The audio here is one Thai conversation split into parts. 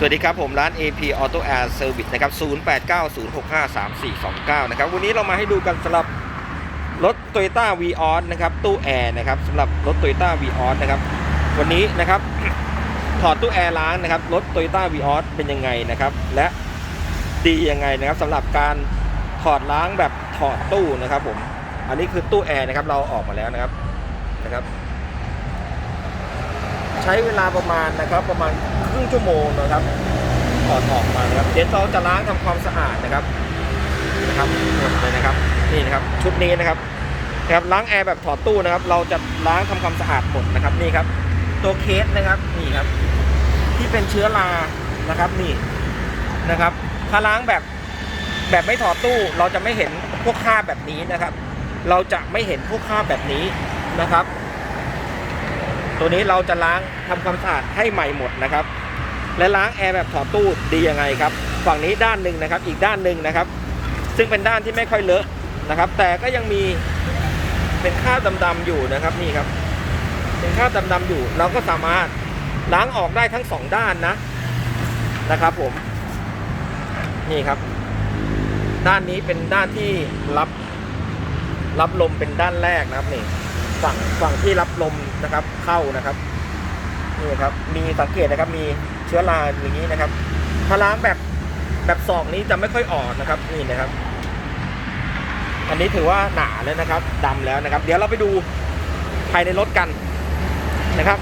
สวัสดีครับ ผมร้าน AP Auto Air Service นะครับ 0890653429 นะครับ วันนี้เรามาให้ดูกันสำหรับรถ Toyota v ีออนะครับ ตู้แอร์นะครับสำหรับรถ Toyota v ีออนะครับ วันนี้นะครับ ถอดตู้แอร์ล้างนะครับ รถ Toyota v ีออเป็นยังไงนะครับ และดียังไงนะครับสำหรับการถอดล้างแบบถอดตู้นะครับผม อันนี้คือตู้แอร์นะครับ เราออกมาแล้วนะครับ นะครับ ช้เวลาประมาณนะครับประมาณครึ่งชั่วโมงนะครับถอดออกมานะครับเดี๋ยวเราจะล้างทำความสะอาดนะครับนะครับหมดเลยนะครับนี่นะครับชุดนี้นะครับนะครับล้างแอร์แบบถอดตู้นะครับ เราจะล้างทำความสะอาดหมดนะครับนี่ครับ ตัวเคสนะครับนี่ครับ ที่เป็นเชื้อรานะครับนี่นะครับ ถ้าล้างแบบแบบไม่ถอดตู้ เราจะไม่เห็นพวกคราบแบบนี้นะครับ เราจะไม่เห็นพวกคราบแบบนี้นะครับ ตัวนี้เราจะล้างทำความสะอาดให้ใหม่หมดนะครับ และล้างแอร์แบบถอดตู้ดียังไงครับ ฝั่งนี้ด้านหนึ่งนะครับ อีกด้านหนึ่งนะครับ ซึ่งเป็นด้านที่ไม่ค่อยเลอะนะครับ แต่ก็ยังมีเป็นคราบดำๆอยู่นะครับนี่ครับ เป็นคราบดำๆอยู่ เราก็สามารถล้างออกได้ทั้งสองด้านนะนะครับ ผม นี่ครับ ด้านนี้เป็นด้านที่รับ รับลมเป็นด้านแรกนะครับนี่ฝั่งฝั่งที่รับลม นะครับ เข้านะครับนี่ครับ มีสังเกตนะครับ มีเชื้อราอย่างนี้นะครับ ถ้าล้างแบบแบบสองนี้จะไม่ค่อยออนนะครับนี่นะครับ อันนี้ถือว่าหนาแล้วนะครับดำแล้วนะครับ เดี๋ยวเราไปดูภายในรถกันนะครับ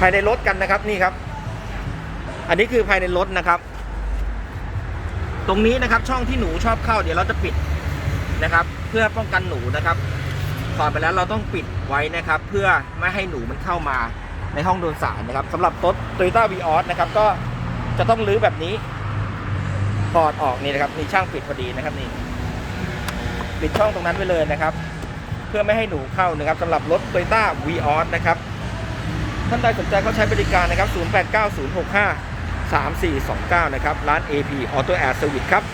ภายในรถกันนะครับนี่ครับ อันนี้คือภายในรถนะครับ ตรงนี้นะครับ ช่องที่หนูชอบเข้า เดี๋ยวเราจะปิดนะครับ เพื่อป้องกันหนูนะครับ ถอดไปแล้วเราต้องปิดไว้นะครับ เพื่อไม่ให้หนูมันเข้ามาในห้องโดยสารนะครับสำหรับรถ Toyota v ีออนะครับก็จะต้องรื้อแบบนี้ถอดออกนี่นะครับนี่ช่างปิดพอดีนะครับนี่ปิดช่องตรงนั้นไว้เลยนะครับ เพื่อไม่ให้หนูเข้านะครับสำหรับรถ Toyota v ีออนะครับท่านใดสนใจเขาใช้บริการนะครับ 0890653429 นะครับ ร้าน AP Auto Air Service ครับ